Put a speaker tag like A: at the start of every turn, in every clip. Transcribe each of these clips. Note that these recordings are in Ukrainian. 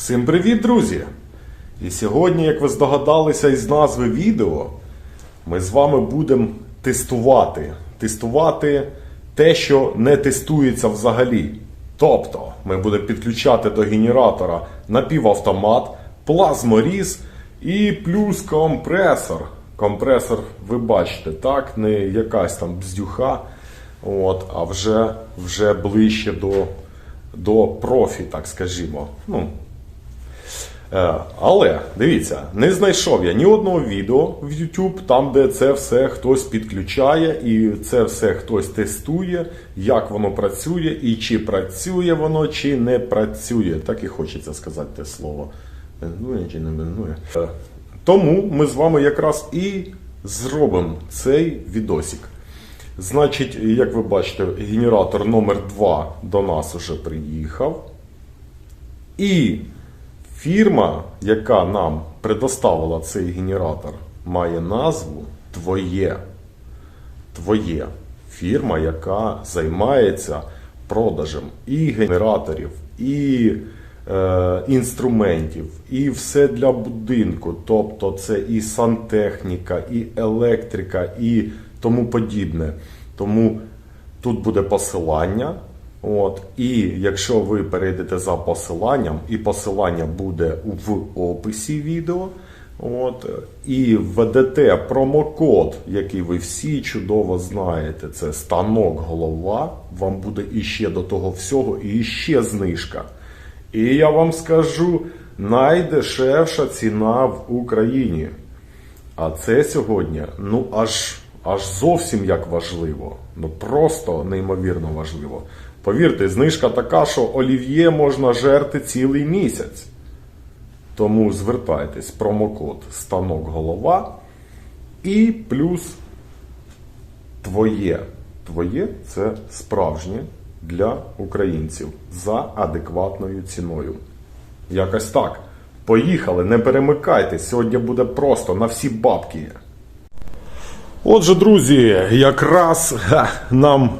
A: Всім привіт, друзі! І сьогодні, як ви здогадалися із назви відео, ми з вами будемо тестувати. Тестувати те, що не тестується взагалі. Тобто, ми будемо підключати до генератора напівавтомат, плазморіз і плюс компресор. Компресор, ви бачите, так, не якась там бздюха, от, а вже, вже ближче до, до профі, так скажімо. Ну, Але дивіться, не знайшов я ні одного відео в YouTube, там, де це все хтось підключає, і це все хтось тестує, як воно працює, і чи працює воно, чи не працює. Так і хочеться сказати те слово. Не бензує. Е, Тому ми з вами якраз і зробимо цей відосик. Значить, як ви бачите, генератор номер 2 до нас уже приїхав. І фірма, яка нам предоставила цей генератор, має назву Твоє. Твоє. Фірма, яка займається продажем і генераторів, і е, інструментів, і все для будинку. Тобто це і сантехніка, і електрика, і тому подібне. Тому тут буде посилання. От, і якщо ви перейдете за посиланням, і посилання буде в описі відео, от, і введете промокод, який ви всі чудово знаєте, це станок голова, вам буде іще до того всього, і ще знижка. І я вам скажу, найдешевша ціна в Україні. А це сьогодні, ну аж, аж зовсім як важливо. Ну просто неймовірно важливо. Повірте, знижка така, що олів'є можна жерти цілий місяць. Тому звертайтесь, промокод станок голова і плюс твоє. Твоє це справжнє для українців за адекватною ціною. Якось так. Поїхали, не перемикайтесь. Сьогодні буде просто на всі бабки. Отже, друзі, якраз ха, нам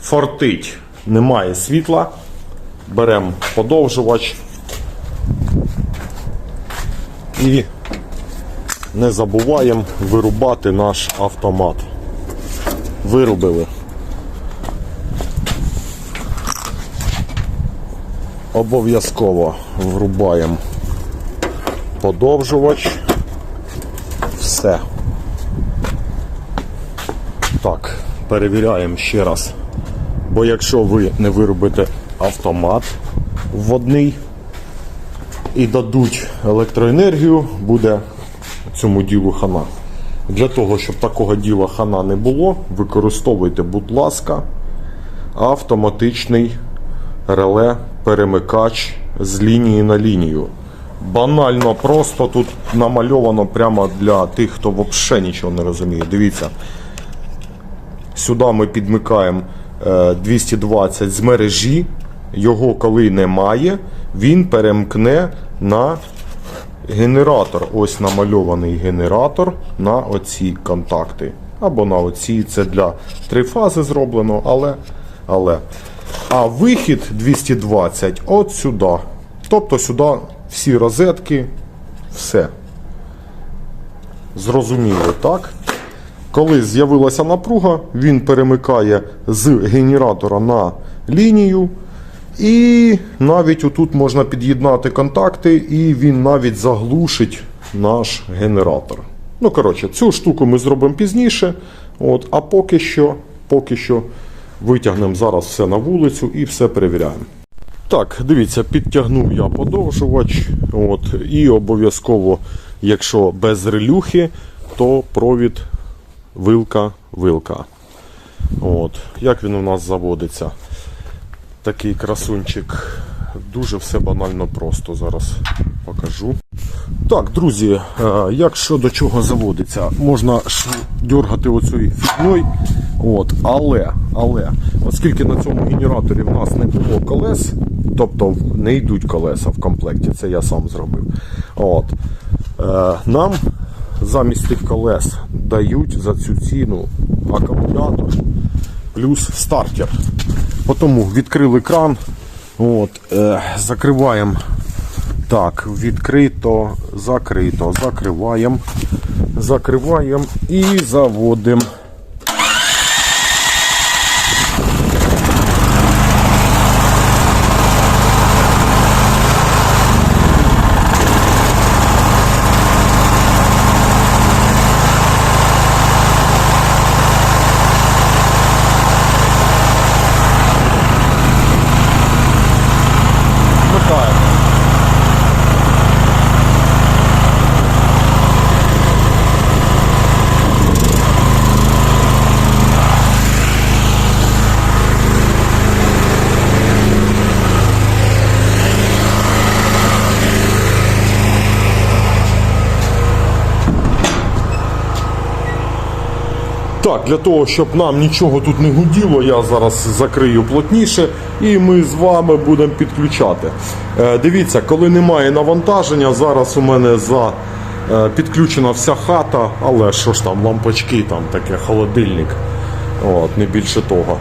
A: фортить. Немає світла. Беремо подовжувач. І не забуваємо вирубати наш автомат. Вирубили. Обов'язково врубаємо подовжувач. Все. Так, перевіряємо ще раз. Бо якщо ви не виробите автомат вводний і дадуть електроенергію, буде цьому ділу хана. Для того, щоб такого діла хана не було, використовуйте, будь ласка, автоматичний реле перемикач з лінії на лінію. Банально просто тут намальовано прямо для тих, хто взагалі нічого не розуміє. Дивіться. Сюди ми підмикаємо 220 з мережі. Його коли немає, він перемкне на генератор. Ось намальований генератор на оці контакти. Або на оці. Це для трифази зроблено, але. але. А вихід 220 от сюди. Тобто сюди всі розетки, все. Зрозуміло, так? Коли з'явилася напруга, він перемикає з генератора на лінію. І навіть отут можна під'єднати контакти, і він навіть заглушить наш генератор. Ну, коротше, цю штуку ми зробимо пізніше. От, а поки що, поки що витягнемо зараз все на вулицю і все перевіряємо. Так, дивіться, підтягнув я подовжувач. От, і обов'язково, якщо без релюхи, то провід вилка, вилка. От. Як він у нас заводиться? Такий красунчик. Дуже все банально просто. Зараз покажу. Так, друзі, е, як що до чого заводиться, можна дергати оцею фігньою. От, але, але, оскільки на цьому генераторі в нас не було колес, тобто не йдуть колеса в комплекті, це я сам зробив. От, е, нам замість тих колес дають за цю ціну акумулятор плюс стартер. Тому відкрили кран, от, е, закриваємо Так, відкрито, закрито, закриваємо, закриваємо і заводимо. Так, для того, щоб нам нічого тут не гуділо, я зараз закрию плотніше і ми з вами будемо підключати. Е, дивіться, коли немає навантаження, зараз у мене за е, підключена вся хата, але що ж там, лампочки, там таке холодильник. От, не більше того.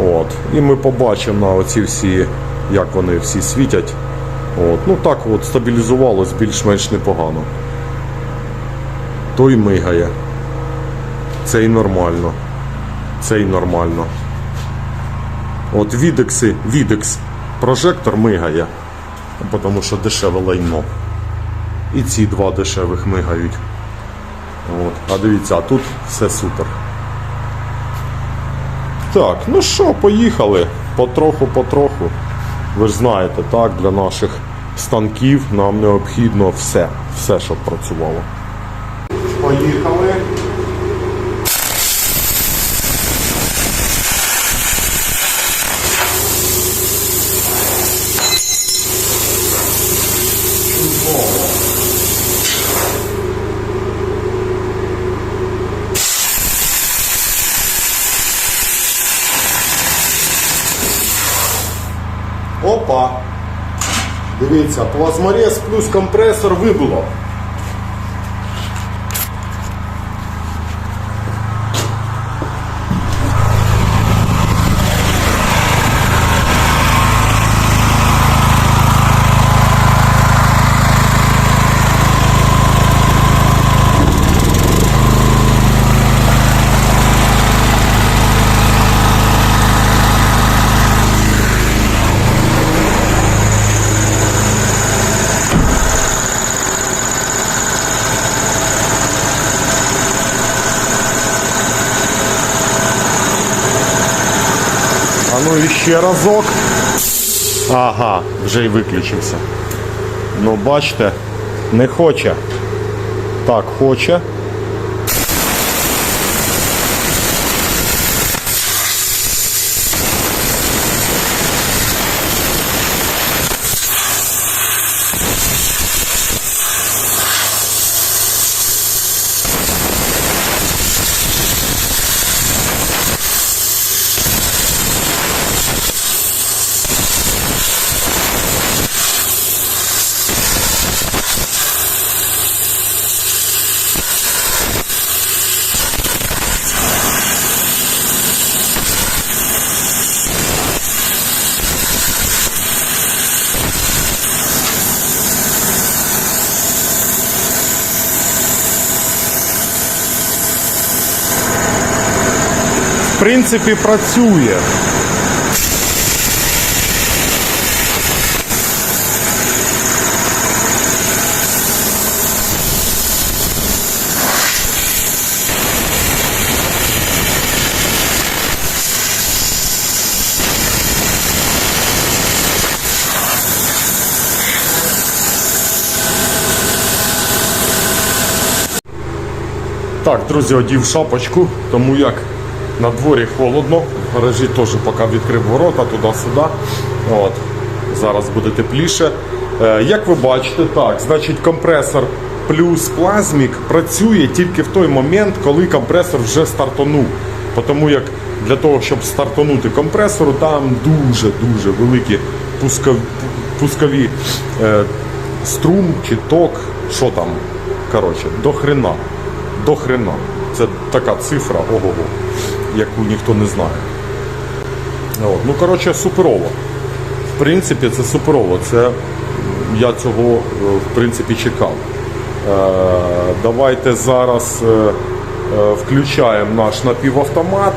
A: От. І ми побачимо на оці всі, як вони всі світять. От. Ну так от стабілізувалось більш-менш непогано. Той мигає. Це і нормально. Це і нормально. От відекси, відекс, прожектор мигає, тому що дешеве лайно. І ці два дешевих мигають. От. А дивіться, а тут все супер. Так, ну що, поїхали. Потроху-потроху. Ви ж знаєте, так, для наших станків нам необхідно все, все, щоб працювало. Поїхали. Дивіться, плазморез плюс компресор вибуло. А ну і ще разок. Ага, вже й виключився. Ну, бачите, не хоче. Так, хоче. Принципі, працює. Так, друзі, одів шапочку, тому як на дворі холодно, в гаражі теж поки відкрив ворота туди-сюди. От. Зараз буде тепліше. Е, як ви бачите, так, значить компресор плюс плазмік працює тільки в той момент, коли компресор вже стартонув. Тому як для того, щоб стартонути компресору, там дуже-дуже великі пускові, пускові е, струм чи ток, що там, коротше, до хрена. До хрена. Це така цифра, ого, яку ніхто не знає. От. Ну, коротше, суперово. В принципі, це суперово. Це я цього е, в принципі чекав. Е, Давайте зараз е, включаємо наш напівавтомат.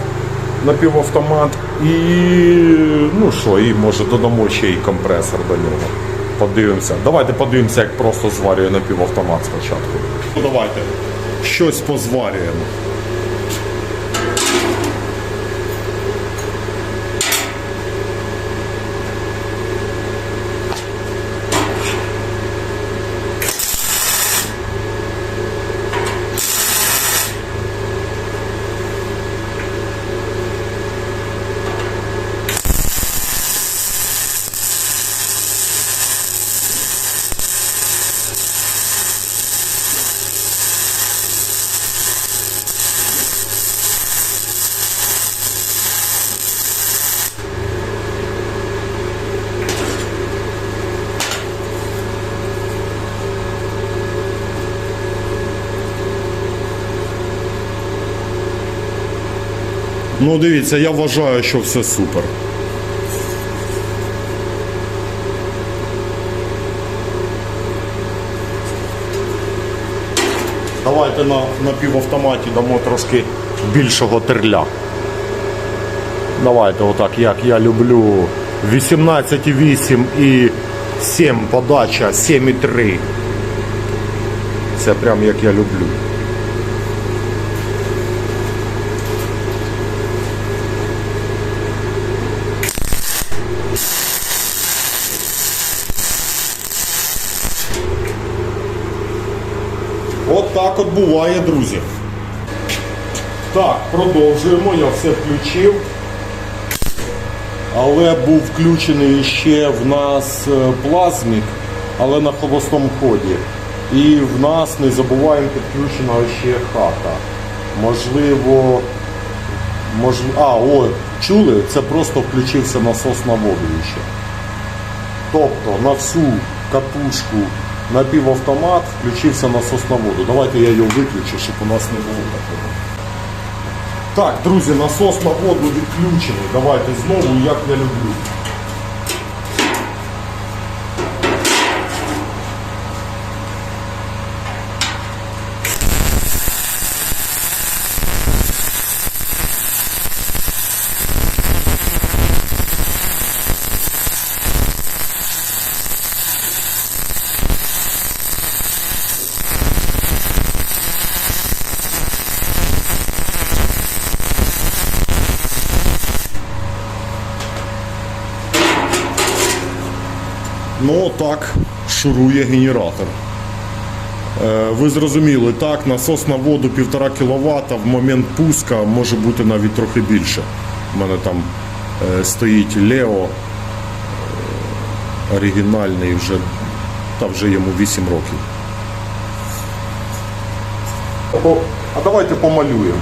A: Напівавтомат і ну що, і може додамо ще й компресор до нього. Подивимося. Давайте подивимося, як просто зварює напівавтомат спочатку. Ну, давайте щось позварюємо. Ну, дивіться, я вважаю, що все супер. Давайте на, на півавтоматі дамо трошки більшого терля. Давайте отак, як я люблю. 18,8 і 7 подача, 7,3. Це прям як я люблю. От так от буває, друзі. Так, продовжуємо, я все включив. Але був включений ще в нас е, плазмік, але на холостому ході. І в нас не забуваємо підключена ще хата. Можливо, мож... а, о, чули, це просто включився насос на воду ще. Тобто на всю катушку напівавтомат включився насос на воду. Давайте я його виключу, щоб у нас не було такого. Так, друзі, насос на воду відключений. Давайте знову, як я люблю. Ну так шурує генератор. Е, Ви зрозуміли, так, насос на воду 1,5 кВт в момент пуска може бути навіть трохи більше. У мене там е, стоїть Лео е, оригінальний вже, та вже йому 8 років. А давайте помалюємо.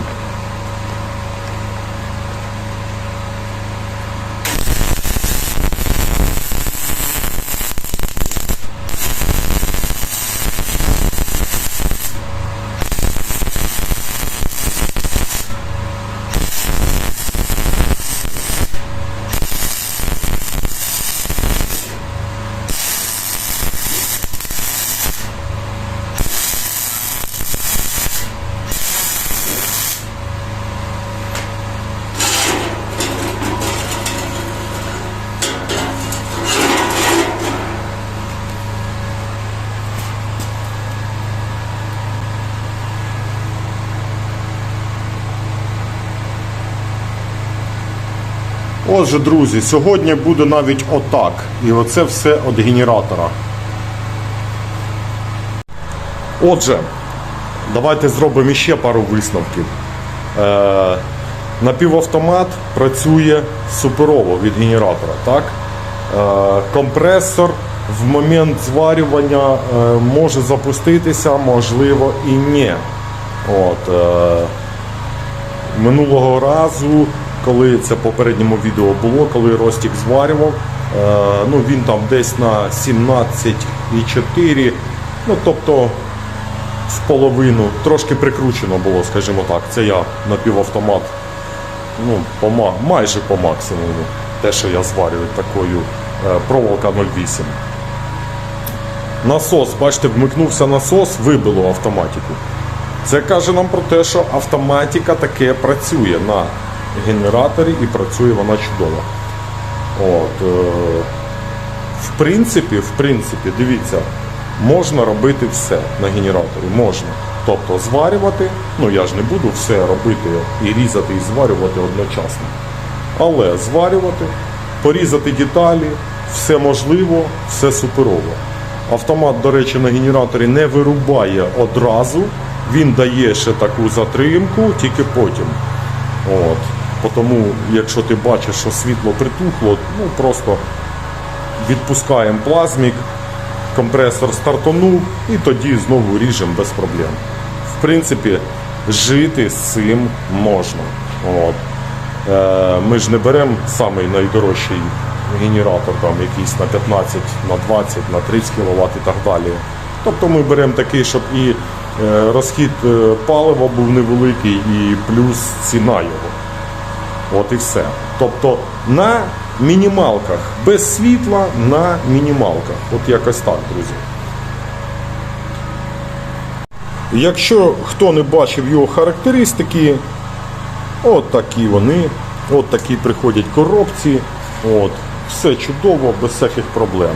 A: Отже, друзі, сьогодні буде навіть отак. І оце все від генератора. Отже, давайте зробимо ще пару висновків. Е, напівавтомат працює суперово від генератора. Так? Е, компресор в момент зварювання е, може запуститися, можливо і ні. От, е, Минулого разу, коли це в попередньому відео було, коли Ростік зварював, е, ну він там десь на 17,4, ну тобто в половину, трошки прикручено було, скажімо так. Це я напівавтомат, ну, по, майже по максимуму, те, що я зварюю такою е, проволока 0,8. насос, бачите, вмикнувся насос, вибило автоматику. Це каже нам про те, що автоматика таке працює на генераторі і працює вона чудово. От, е, в принципі, в принципі, дивіться, можна робити все на генераторі. Можна. Тобто зварювати, ну я ж не буду все робити і різати, і зварювати одночасно. Але зварювати, порізати деталі, все можливо, все суперово. Автомат, до речі, на генераторі не вирубає одразу, він дає ще таку затримку, тільки потім. От. Тому, якщо ти бачиш, що світло притухло, ну просто відпускаємо плазмік, компресор стартонув і тоді знову ріжемо без проблем. В принципі, жити з цим можна. От. Е, ми ж не беремо самий найдорожчий генератор, там якийсь на 15, на 20, на 30 кВт і так далі. Тобто ми беремо такий, щоб і е, розхід е, палива був невеликий, і плюс ціна його. От і все. Тобто на мінімалках, без світла на мінімалках. От якось так, друзі. Якщо хто не бачив його характеристики, от такі вони, от такі приходять коробці, от, все чудово, без всяких проблем.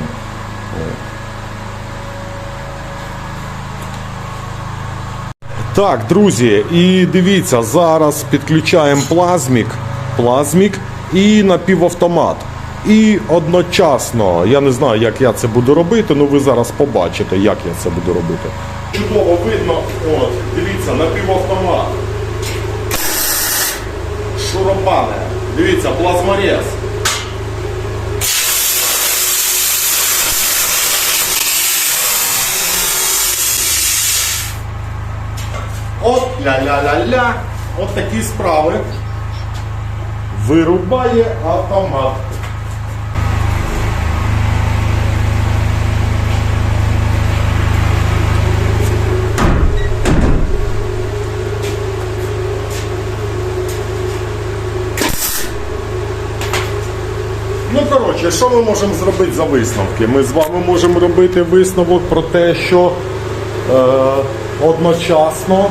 A: Так, друзі, і дивіться, зараз підключаємо плазмік, плазмік і напівавтомат. І одночасно, я не знаю, як я це буду робити, але ви зараз побачите, як я це буду робити. Чудово видно, от, дивіться, напівавтомат. Шуробане. Дивіться, плазморез. От ля-ля-ля-ля. От такі справи. Вирубає автомат. Ну, коротше, що ми можемо зробити за висновки? Ми з вами можемо робити висновок про те, що е, одночасно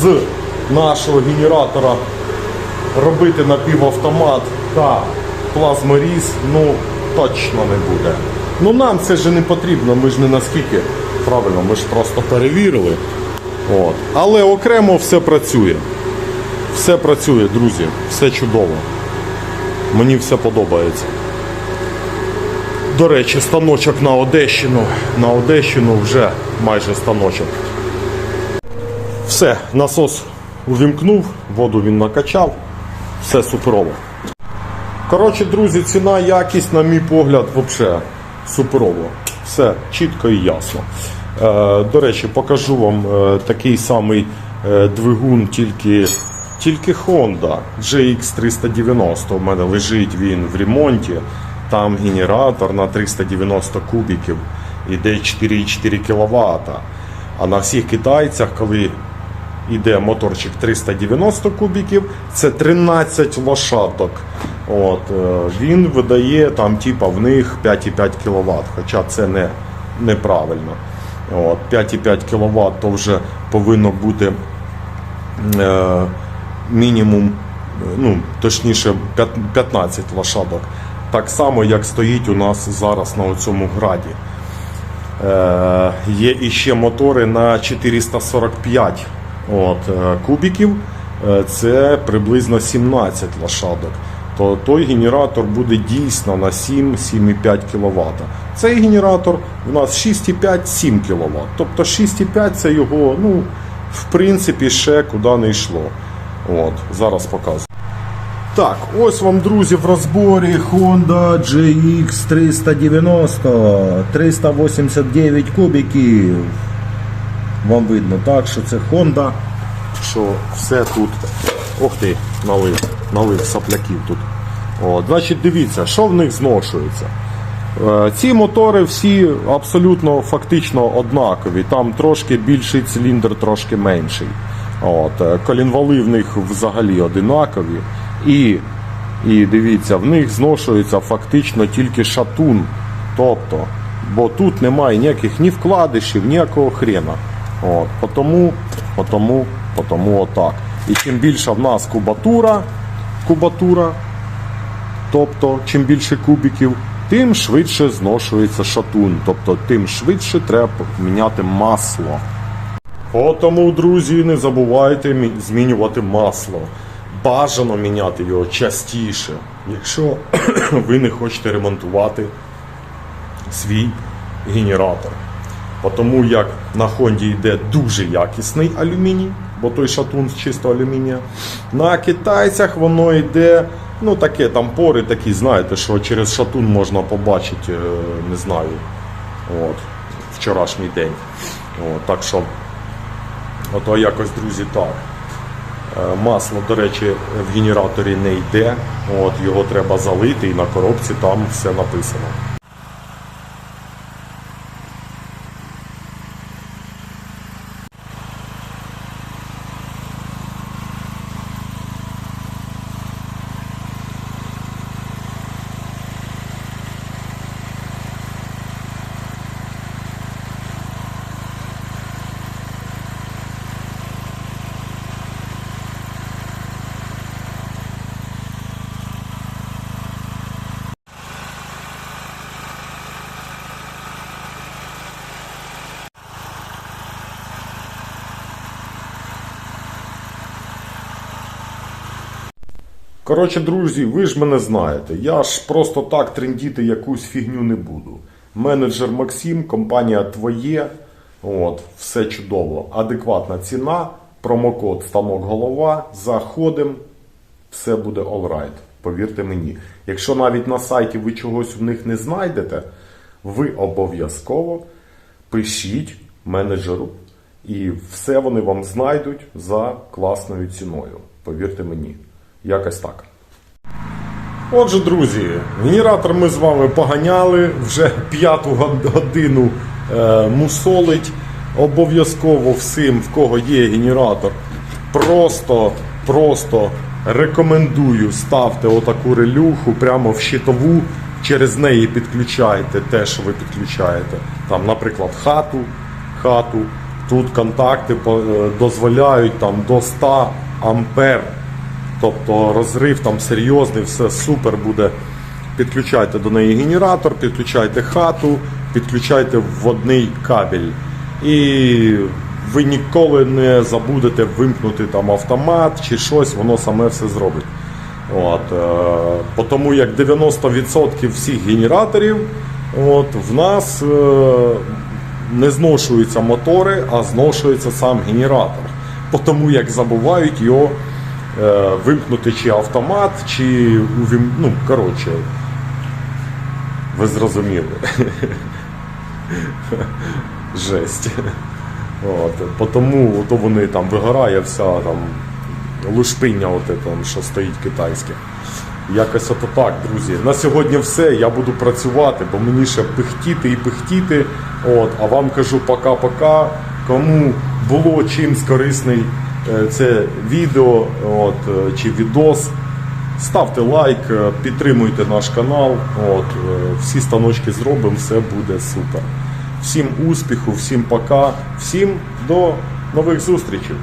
A: з нашого генератора робити напівавтомат та плазморіз ну, точно не буде. Ну нам це ж не потрібно, ми ж не наскільки правильно, ми ж просто перевірили. От. Але окремо все працює. Все працює, друзі, все чудово. Мені все подобається. До речі, станочок на Одещину. На Одещину вже майже станочок. Все, насос увімкнув, воду він накачав, все суперово. Коротше, друзі, ціна, якість, на мій погляд, взагалі суперово. Все чітко і ясно. Е, до речі, покажу вам е, такий самий е, двигун, тільки, тільки Honda GX390. У мене лежить він в ремонті. Там генератор на 390 кубіків іде 4,4 кВт. А на всіх китайцях, коли йде моторчик 390 кубіків, це 13 лошадок. От, е, він видає там, типа, в них 5,5 кВт, хоча це не, неправильно. От, 5,5 кВт то вже повинно бути е, мінімум, ну, точніше, 15 лошадок. Так само, як стоїть у нас зараз на цьому граді. Е, є іще мотори на 445 от, е, кубіків. Е, це приблизно 17 лошадок. То той генератор буде дійсно на 7-7,5 кВт. Цей генератор у нас 6,5-7 кВт. Тобто 6,5 це його, ну, в принципі, ще куди не йшло. От, зараз показую. Так, ось вам, друзі, в розборі Honda GX 390, 389 кубиків. Вам видно, так, що це Honda, що все тут. Ох ти, налив, налив сопляків тут. О, значить, дивіться, що в них зношується. Е, Ці мотори всі абсолютно фактично однакові. Там трошки більший циліндр, трошки менший. От, е, колінвали в них взагалі одинакові. І, і дивіться, в них зношується фактично тільки шатун. Тобто Бо тут немає ніяких ні вкладишів, ніякого хрена. От, потому, потому, потому отак. І чим більша в нас кубатура, кубатура, тобто чим більше кубиків, тим швидше зношується шатун. Тобто тим швидше треба міняти масло. Тому, друзі, не забувайте змінювати масло. Бажано міняти його частіше, якщо ви не хочете ремонтувати свій генератор. Тому як на Хонді йде дуже якісний алюміній, бо той шатун з чистого алюмінія. На китайцях воно йде, ну таке, там пори такі, знаєте, що через шатун можна побачити, е, не знаю, от, вчорашній день. От, так що, ото якось, друзі, так. Е, Масло, до речі, в генераторі не йде. От, його треба залити і на коробці там все написано. Коротше, друзі, ви ж мене знаєте. Я ж просто так трендіти якусь фігню не буду. Менеджер Максим, компанія твоє. От, все чудово. Адекватна ціна, промокод станок голова. Заходимо, все буде alright. Повірте мені. Якщо навіть на сайті ви чогось в них не знайдете, ви обов'язково пишіть менеджеру. І все вони вам знайдуть за класною ціною. Повірте мені. Якось так. Отже, друзі, генератор ми з вами поганяли, вже п'яту годину е, мусолить. Обов'язково всім, в кого є генератор, просто, просто рекомендую ставте отаку релюху прямо в щитову, через неї підключайте те, що ви підключаєте. Там, наприклад, хату, хату. Тут контакти е, дозволяють там до 100 ампер. Тобто розрив там серйозний, все супер буде. Підключайте до неї генератор, підключайте хату, підключайте вводний кабель. І ви ніколи не забудете вимкнути там автомат чи щось, воно саме все зробить. От, е, тому як 90% всіх генераторів от, в нас е, не зношуються мотори, а зношується сам генератор. Тому як забувають його вимкнути чи автомат, чи увім... ну, коротше, ви зрозуміли. Жесть. От, тому то вони там вигорає вся там лушпиння, от, там, що стоїть китайське. Якось ото так, друзі. На сьогодні все. Я буду працювати, бо мені ще пихтіти і пихтіти. От, а вам кажу пока-пока. Кому було чимсь корисний е, це відео от, е, чи відос. Ставте лайк, е, підтримуйте наш канал. От, е, всі станочки зробимо, все буде супер. Всім успіху, всім пока, всім до нових зустрічей.